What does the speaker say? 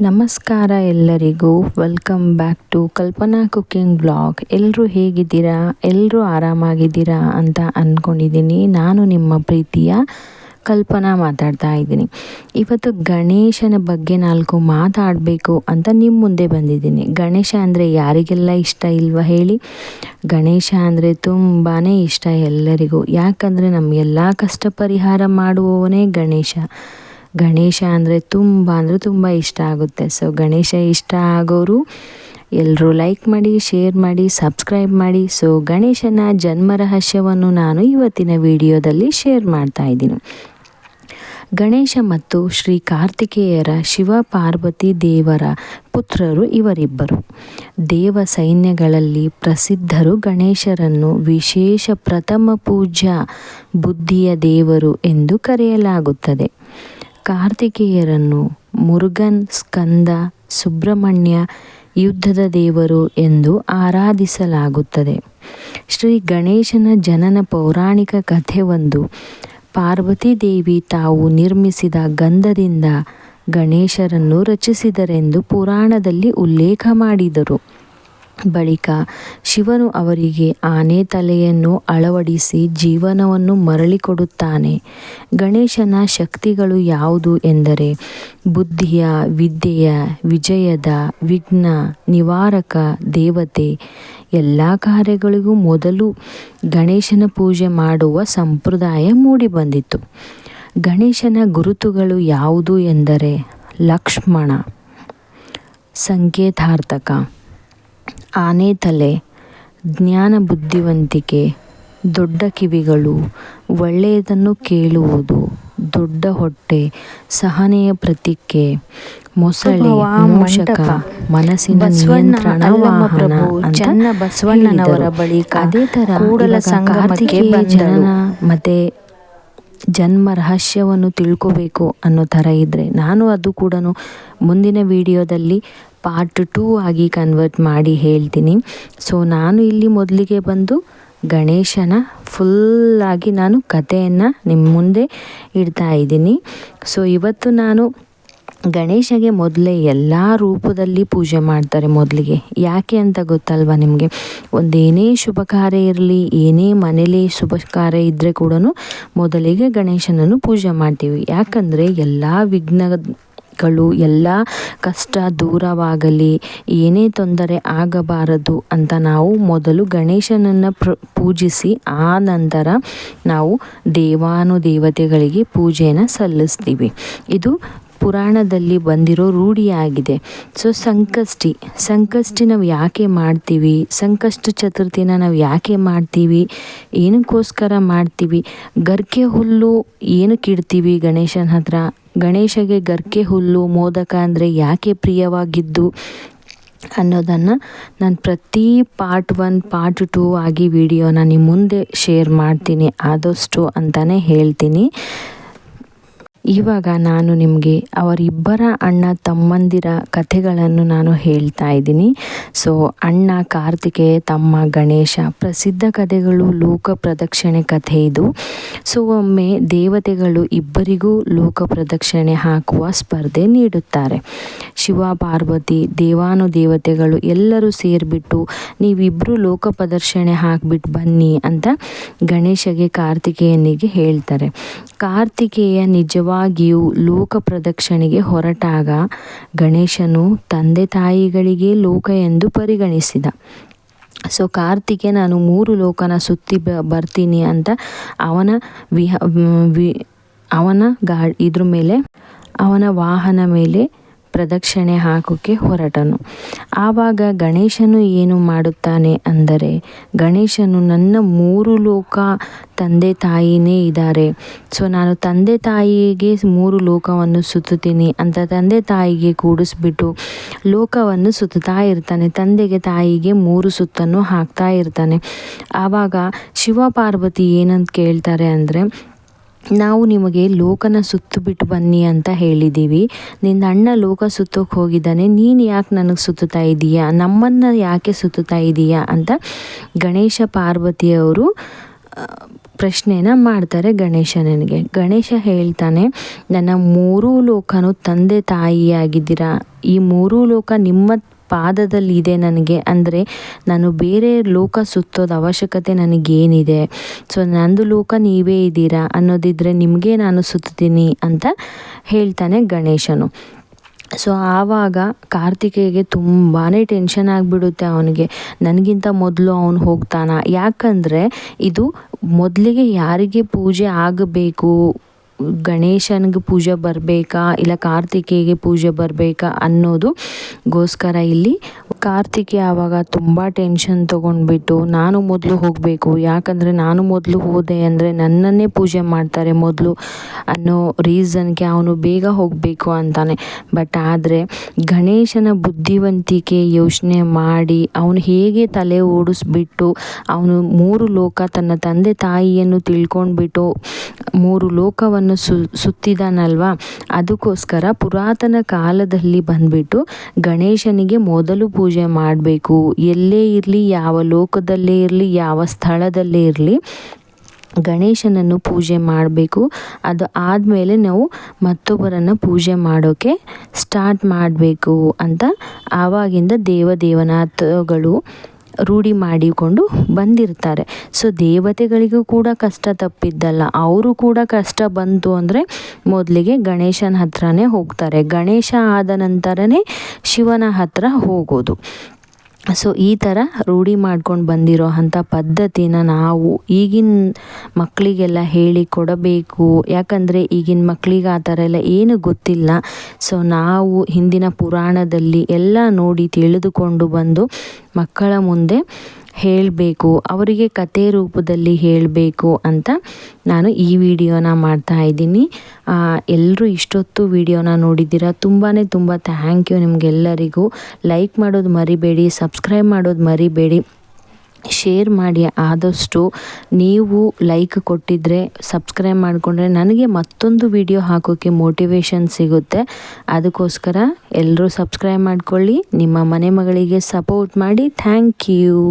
ನಮಸ್ಕಾರ ಎಲ್ಲರಿಗೂ. Welcome back to Kalpana cooking blog ಎಲ್ಲರೂ ಹೇಗಿದ್ದೀರಾ? ಎಲ್ಲರೂ ಆರಾಮಾಗಿದ್ದೀರಾ ಅಂತ ಅಂದ್ಕೊಂಡಿದ್ದೀನಿ ನಾನು ನಿಮ್ಮ ಪ್ರೀತಿಯ ಕಲ್ಪನಾ ಮಾತಾಡ್ತಾ ಇದ್ದೀನಿ. ಇವತ್ತು ಗಣೇಶನ ಬಗ್ಗೆ ನಾಲ್ಕು ಮಾತಾಡಬೇಕು ಅಂತ ನಿಮ್ಮ ಮುಂದೆ ಬಂದಿದ್ದೀನಿ. ಗಣೇಶ ಅಂದರೆ ಯಾರಿಗೆಲ್ಲ ಇಷ್ಟ ಇಲ್ವಾ ಹೇಳಿ? ಗಣೇಶ ಅಂದರೆ ತುಂಬಾ ಇಷ್ಟ ಎಲ್ಲರಿಗೂ. ಯಾಕಂದರೆ ನಮ್ಮ ಕಷ್ಟ ಪರಿಹಾರ ಮಾಡುವವನೇ ಗಣೇಶ. ಗಣೇಶ ಅಂದರೆ ತುಂಬ ಅಂದರೆ ತುಂಬ ಇಷ್ಟ ಆಗುತ್ತೆ. ಸೊ ಗಣೇಶ ಇಷ್ಟ ಆಗೋರು ಎಲ್ಲರೂ ಲೈಕ್ ಮಾಡಿ ಶೇರ್ ಮಾಡಿ ಸಬ್ಸ್ಕ್ರೈಬ್ ಮಾಡಿ. ಸೊ ಗಣೇಶನ ಜನ್ಮ ರಹಸ್ಯವನ್ನು ನಾನು ಇವತ್ತಿನ ವಿಡಿಯೋದಲ್ಲಿ ಶೇರ್ ಮಾಡ್ತಾ ಇದ್ದೀನಿ. ಗಣೇಶ ಮತ್ತು ಶ್ರೀ ಕಾರ್ತಿಕೇಯರ ಶಿವ ಪಾರ್ವತಿ ದೇವರ ಪುತ್ರರು ಇವರಿಬ್ಬರು. ದೇವ ಸೈನ್ಯಗಳಲ್ಲಿ ಪ್ರಸಿದ್ಧರು ಗಣೇಶರನ್ನು ವಿಶೇಷ ಪ್ರಥಮ ಪೂಜ್ಯ ಬುದ್ಧಿಯ ದೇವರು ಎಂದು ಕರೆಯಲಾಗುತ್ತದೆ. ಕಾರ್ತಿಕೇಯರನ್ನು ಮುರುಗನ್, ಸ್ಕಂದ, ಸುಬ್ರಹ್ಮಣ್ಯ ಯುದ್ಧದ ದೇವರು ಎಂದು ಆರಾಧಿಸಲಾಗುತ್ತದೆ. ಶ್ರೀ ಗಣೇಶನ ಜನನ ಪೌರಾಣಿಕ ಕಥೆ ಒಂದು. ಪಾರ್ವತಿ ದೇವಿ ತಾವು ನಿರ್ಮಿಸಿದ ಗಂಧದಿಂದ ಗಣೇಶರನ್ನು ರಚಿಸಿದರೆಂದು ಪುರಾಣದಲ್ಲಿ ಉಲ್ಲೇಖ ಮಾಡಿದರು. ಬಳಿಕ ಶಿವನು ಅವರಿಗೆ ಆನೆ ತಲೆಯನ್ನು ಅಳವಡಿಸಿ ಜೀವನವನ್ನು ಮರಳಿಕೊಡುತ್ತಾನೆ ಗಣೇಶನ ಶಕ್ತಿಗಳು ಯಾವುದು ಎಂದರೆ ಬುದ್ಧಿಯ, ವಿದ್ಯೆಯ, ವಿಜಯದ, ವಿಘ್ನ, ನಿವಾರಕ, ದೇವತೆ ಎಲ್ಲ ಕಾರ್ಯಗಳಿಗೂ ಮೊದಲು ಗಣೇಶನ ಪೂಜೆ ಮಾಡುವ ಸಂಪ್ರದಾಯ ಮೂಡಿಬಂದಿತು. ಗಣೇಶನ ಗುರುತುಗಳು ಯಾವುದು ಎಂದರೆ ಲಕ್ಷ್ಮಣ, ಸಂಕೇತಾರ್ಥಕ ಆನೆ ತಲೆ ಜ್ಞಾನ ಬುದ್ಧಿವಂತಿಕೆ ದೊಡ್ಡ ಕಿವಿಗಳು ಒಳ್ಳೆಯದನ್ನು ಕೇಳುವುದು ದೊಡ್ಡ ಹೊಟ್ಟೆ ಸಹನೆಯ ಪ್ರತಿಕೆ ಮೊಸಳೆ ಮೂಷಕ ಮನಸ್ಸಿನ ನಿಯಂತ್ರಣ ವಾಹನ ಚನ್ನ ಬಸವಣ್ಣನವರ ಬಳಿ ಅದೇ ತರ ಕೂಡಲ ಸಂಗಮಕ್ಕೆ ಜನನ ಮತ್ತೆ ಜನ್ಮ ರಹಸ್ಯವನ್ನು ತಿಳ್ಕೋಬೇಕು ಅನ್ನೋ ಥರ ಇದ್ದರೆ ನಾನು ಅದು ಕೂಡ ಮುಂದಿನ ವಿಡಿಯೋದಲ್ಲಿ ಪಾರ್ಟ್ ಟೂ ಆಗಿ ಕನ್ವರ್ಟ್ ಮಾಡಿ ಹೇಳ್ತೀನಿ. ಸೊ ನಾನು ಇಲ್ಲಿ ಮೊದಲಿಗೆ ಬಂದು ಗಣೇಶನ ಫುಲ್ಲಾಗಿ ನಾನು ಕಥೆಯನ್ನು ನಿಮ್ಮ ಮುಂದೆ ಇಡ್ತಾ ಇದ್ದೀನಿ. ಸೊ ಇವತ್ತು ನಾನು ಗಣೇಶಗೆ ಮೊದಲೇ ಎಲ್ಲ ರೂಪದಲ್ಲಿ ಪೂಜೆ ಮಾಡ್ತಾರೆ ಮೊದಲಿಗೆ. ಯಾಕೆ ಅಂತ ಗೊತ್ತಲ್ವ ನಿಮಗೆ? ಒಂದೇನೇ ಶುಭ ಕಾರ್ಯ ಇರಲಿ, ಏನೇ ಮನೇಲಿ ಶುಭ ಕಾರ್ಯ ಇದ್ದರೆ ಕೂಡ ಮೊದಲಿಗೆ ಗಣೇಶನನ್ನು ಪೂಜೆ ಮಾಡ್ತೀವಿ. ಯಾಕಂದರೆ ಎಲ್ಲ ವಿಘ್ನಗಳು ಎಲ್ಲ ಕಷ್ಟ ದೂರವಾಗಲಿ, ಏನೇ ತೊಂದರೆ ಆಗಬಾರದು ಅಂತ ನಾವು ಮೊದಲು ಗಣೇಶನನ್ನು ಪ್ರ, ಪೂಜಿಸಿ ಆ ನಂತರ ನಾವು ದೇವಾನುದೇವತೆಗಳಿಗೆ ಪೂಜೆಯನ್ನು ಸಲ್ಲಿಸ್ತೀವಿ. ಇದು ಪುರಾಣದಲ್ಲಿ ಬಂದಿರೋ ರೂಢಿಯಾಗಿದೆ ಸೊ ಸಂಕಷ್ಟಿ. ಸಂಕಷ್ಟಿ ನಾವು ಯಾಕೆ ಮಾಡ್ತೀವಿ? ಸಂಕಷ್ಟ ಚತುರ್ಥಿನ ನಾವು ಯಾಕೆ ಮಾಡ್ತೀವಿ? ಏನಕ್ಕೋಸ್ಕರ ಮಾಡ್ತೀವಿ? ಗರ್ಕೆ ಹುಲ್ಲು ಏನಕ್ಕೆ ಇಡ್ತೀವಿ ಗಣೇಶನ ಹತ್ರ? ಗಣೇಶಗೆ ಗರ್ಕೆ ಹುಲ್ಲು, ಮೋದಕ ಅಂದರೆ ಯಾಕೆ ಪ್ರಿಯವಾಗಿದ್ದು? ಅನ್ನೋದನ್ನು ನಾನು ಪ್ರತಿ ಪಾರ್ಟ್ ಒನ್ ಪಾರ್ಟ್ ಟೂ ಆಗಿ ವಿಡಿಯೋನ ನಿಮ್ಮ ಮುಂದೆ ಶೇರ್ ಮಾಡ್ತೀನಿ. ಆದಷ್ಟು ಅಂತಲೇ ಹೇಳ್ತೀನಿ. ಇವಾಗ ನಾನು ನಿಮಗೆ ಅವರಿಬ್ಬರ ಅಣ್ಣ ತಮ್ಮಂದಿರ ಕಥೆಗಳನ್ನು ನಾನು ಹೇಳ್ತಾ ಇದ್ದೀನಿ. ಸೊ ಅಣ್ಣ ಕಾರ್ತಿಕೇಯ ತಮ್ಮ ಗಣೇಶ, ಪ್ರಸಿದ್ಧ ಕಥೆಗಳು ಲೋಕ ಪ್ರದಕ್ಷಿಣೆ ಕಥೆ ಇದು. ಸೊ ಒಮ್ಮೆ ದೇವತೆಗಳು ಇಬ್ಬರಿಗೂ ಲೋಕ ಪ್ರದಕ್ಷಿಣೆ ಹಾಕುವ ಸ್ಪರ್ಧೆ ನೀಡುತ್ತಾರೆ. ಶಿವ, ಪಾರ್ವತಿ ದೇವಾನು ದೇವತೆಗಳು ಎಲ್ಲರೂ ಸೇರಿಬಿಟ್ಟು ನೀವಿಬ್ಬರು ಲೋಕ ಪ್ರದರ್ಶನೆ ಹಾಕಿಬಿಟ್ಟು ಬನ್ನಿ ಅಂತ ಗಣೇಶಗೆ ಕಾರ್ತಿಕೇಯನಿಗೆ ಹೇಳ್ತಾರೆ. ಕಾರ್ತಿಕೇಯ ನಿಜವಾಗಿಯೂ ಲೋಕ ಪ್ರದಕ್ಷಿಣೆಗೆ ಹೊರಟಾಗ ಗಣೇಶನು ತಂದೆ ತಾಯಿಗಳಿಗೆ ಲೋಕ ಎಂದು ಪರಿಗಣಿಸಿದ. ಸೊ, ಕಾರ್ತಿಕೆ, ನಾನು ಮೂರು ಲೋಕನ ಸುತ್ತಿ ಬ, ಬರ್ತೀನಿ ಅಂತ ಅವನ ವಿಹ, ವಿ, ಅವನ ಗಾ ಇದ್ರ ಮೇಲೆ, ಅವನ ವಾಹನ ಮೇಲೆ ಪ್ರದಕ್ಷಿಣೆ ಹಾಕೋಕ್ಕೆ ಹೊರಟನು. ಆವಾಗ ಗಣೇಶನು ಏನು ಮಾಡುತ್ತಾನೆ ಅಂದರೆ, ಗಣೇಶನು ನನ್ನ ಮೂರು ಲೋಕ ತಂದೆ ತಾಯಿನೇ ಇದ್ದಾರೆ. ಸೊ, ನಾನು ತಂದೆ ತಾಯಿಗೆ ಮೂರು ಲೋಕವನ್ನು ಸುತ್ತುತ್ತೀನಿ. ಅಂತ ತಂದೆ ತಾಯಿಗೆ ಕೂಡಿಸ್ಬಿಟ್ಟು ಲೋಕವನ್ನು ಸುತ್ತುತ್ತಾ ಇರ್ತಾನೆ. ತಂದೆಗೆ ತಾಯಿಗೆ ಮೂರು ಸುತ್ತನ್ನು ಹಾಕ್ತಾ ಇರ್ತಾನೆ. ಆವಾಗ ಶಿವ ಪಾರ್ವತಿ ಏನಂತ ಕೇಳ್ತಾರೆ ಅಂದರೆ ನಾವು ನಿಮಗೆ ಲೋಕನ ಸುತ್ತು ಬಿಟ್ಟು ಬನ್ನಿ ಅಂತ ಹೇಳಿದ್ದೀವಿ. ನಿನ್ನ ಅಣ್ಣ ಲೋಕ ಸುತ್ತೋಕೆ ಹೋಗಿದ್ದಾನೆ. ನೀನು ಯಾಕೆ ನನಗೆ ಸುತ್ತುತ್ತಾ ಇದ್ದೀಯಾ ನಮ್ಮನ್ನು ಯಾಕೆ ಸುತ್ತುತ್ತಾ ಇದ್ದೀಯಾ ಅಂತ ಗಣೇಶ ಪಾರ್ವತಿಯವರು ಪ್ರಶ್ನೆನ ಮಾಡ್ತಾರೆ ಗಣೇಶನಿಗೆ ಗಣೇಶ ಹೇಳ್ತಾನೆ, ನನ್ನ ಮೂರೂ ಲೋಕನು ತಂದೆ ತಾಯಿಯಾಗಿದ್ದೀರಾ? ಈ ಮೂರೂ ಲೋಕ ನಿಮ್ಮ ಪಾದದಲ್ಲಿ ಇದೆ ನನಗೆ. ಅಂದರೆ ನಾನು ಬೇರೆ ಲೋಕ ಸುತ್ತೋದು ಅವಶ್ಯಕತೆ ನನಗೇನಿದೆ. ಸೊ ನಂದು ಲೋಕ ನೀವೇ ಇದ್ದೀರಾ ಅನ್ನೋದಿದ್ರೆ ನಿಮಗೆ ನಾನು ಸುತ್ತೀನಿ ಅಂತ ಹೇಳ್ತಾನೆ ಗಣೇಶನು. ಸೊ ಆವಾಗ ಕಾರ್ತಿಕೇಯಗೆ ತುಂಬಾ ಟೆನ್ಷನ್ ಆಗಿಬಿಡುತ್ತೆ ಅವನಿಗೆ. ನನಗಿಂತ ಮೊದಲು ಅವನು ಹೋಗ್ತಾನ. ಯಾಕಂದರೆ ಇದು ಮೊದಲಿಗೆ ಯಾರಿಗೆ ಪೂಜೆ ಆಗಬೇಕು? ಗಣೇಶನಿಗೆ ಪೂಜೆ ಬರಬೇಕಾ ಇಲ್ಲ ಕಾರ್ತಿಕೆಗೆ ಪೂಜೆ ಬರಬೇಕಾ ಅನ್ನೋದು ಗೋಸ್ಕರ ಇಲ್ಲಿ ಕಾರ್ತಿಕೆ ಆವಾಗ ತುಂಬ ಟೆನ್ಷನ್ ತೊಗೊಂಡ್ಬಿಟ್ಟು ನಾನು ಮೊದಲು ಹೋಗಬೇಕು. ಯಾಕಂದರೆ ನಾನು ಮೊದಲು ಹೋದೆ ಅಂದರೆ ನನ್ನನ್ನೇ ಪೂಜೆ ಮಾಡ್ತಾರೆ ಮೊದಲು ಅನ್ನೋ ರೀಸನ್ಗೆ ಅವನು ಬೇಗ ಹೋಗಬೇಕು ಅಂತಾನೆ. ಬಟ್ ಆದರೆ ಗಣೇಶನ ಬುದ್ಧಿವಂತಿಕೆ ಯೋಚನೆ ಮಾಡಿ ಅವನು ಹೇಗೆ ತಲೆ ಓಡಿಸ್ಬಿಟ್ಟು ಅವನು ಮೂರು ಲೋಕ ತನ್ನ ತಂದೆ ತಾಯಿಯನ್ನು ತಿಳ್ಕೊಂಡ್ಬಿಟ್ಟು ಮೂರು ಲೋಕವನ್ನು ಸು, ಸುತ್ತಿದಾನಲ್ವಾ? ಅದಕ್ಕೋಸ್ಕರ ಪುರಾತನ ಕಾಲದಲ್ಲಿ ಬಂದ್ಬಿಟ್ಟು ಗಣೇಶನಿಗೆ ಮೊದಲು ಪೂಜೆ ಮಾಡಬೇಕು. ಎಲ್ಲೇ ಇರಲಿ, ಯಾವ ಲೋಕದಲ್ಲೇ ಇರಲಿ, ಯಾವ ಸ್ಥಳದಲ್ಲೇ ಇರಲಿ ಗಣೇಶನನ್ನು ಪೂಜೆ ಮಾಡಬೇಕು. ಅದು ಆದಮೇಲೆ ನಾವು ಮತ್ತೊಬ್ಬರನ್ನು ಪೂಜೆ ಮಾಡೋಕ್ಕೆ ಸ್ಟಾರ್ಟ್ ಮಾಡಬೇಕು ಅಂತ ಆವಾಗಿಂದ ದೇವದೇವನಾಥಗಳು ರೂಢಿ ಮಾಡಿಕೊಂಡು ಬಂದಿರ್ತಾರೆ. ಸೊ ದೇವತೆಗಳಿಗೂ ಕೂಡ ಕಷ್ಟ ತಪ್ಪಿದ್ದಲ್ಲ. ಅವರು ಕೂಡ ಕಷ್ಟ ಬಂತು ಅಂದರೆ ಮೊದಲಿಗೆ ಗಣೇಶನ ಹತ್ರನೇ ಹೋಗ್ತಾರೆ. ಗಣೇಶ ಆದ ನಂತರನೇ ಶಿವನ ಹತ್ರ ಹೋಗೋದು. ಸೊ ಈ ಥರ ರೂಢಿ ಮಾಡ್ಕೊಂಡು ಬಂದಿರೋ ಅಂಥ ಪದ್ಧತಿನ ನಾವು ಈಗಿನ ಮಕ್ಕಳಿಗೆಲ್ಲ ಹೇಳಿ ಕೊಡಬೇಕು. ಯಾಕಂದರೆ ಈಗಿನ ಮಕ್ಕಳಿಗೆ ಆ ಥರ ಎಲ್ಲ ಏನು ಗೊತ್ತಿಲ್ಲ. ಸೊ ನಾವು ಹಿಂದಿನ ಪುರಾಣದಲ್ಲಿ ಎಲ್ಲ ನೋಡಿ ತಿಳಿದುಕೊಂಡು ಬಂದು ಮಕ್ಕಳ ಮುಂದೆ ಹೇಳಬೇಕು, ಅವರಿಗೆ ಕತೆ ರೂಪದಲ್ಲಿ ಹೇಳಬೇಕು ಅಂತ ನಾನು ಈ ವಿಡಿಯೋನ ಮಾಡ್ತಾ ಇದ್ದೀನಿ. ಎಲ್ಲರೂ ಇಷ್ಟೊತ್ತು ವಿಡಿಯೋನ ನೋಡಿದ್ದೀರ? ತುಂಬಾ ತುಂಬ ಥ್ಯಾಂಕ್ ಯು ನಿಮಗೆಲ್ಲರಿಗೂ. ಲೈಕ್ ಮಾಡೋದು ಮರಿಬೇಡಿ, ಸಬ್ಸ್ಕ್ರೈಬ್ ಮಾಡೋದು ಮರಿಬೇಡಿ. ಶೇರ್ ಮಾಡಿ ಆದಷ್ಟು ನೀವು ಲೈಕ್ ಕೊಟ್ಟಿದ್ದರೆ ಸಬ್ಸ್ಕ್ರೈಬ್ ಮಾಡಿಕೊಂಡ್ರೆ ನನಗೆ ಮತ್ತೊಂದು ವಿಡಿಯೋ ಹಾಕೋಕ್ಕೆ ಮೋಟಿವೇಶನ್ ಸಿಗುತ್ತೆ. ಅದಕ್ಕೋಸ್ಕರ ಎಲ್ಲರೂ ಸಬ್ಸ್ಕ್ರೈಬ್ ಮಾಡಿಕೊಳ್ಳಿ, ನಿಮ್ಮ ಮನೆ ಮಗಳಿಗೆ ಸಪೋರ್ಟ್ ಮಾಡಿ. Thank you.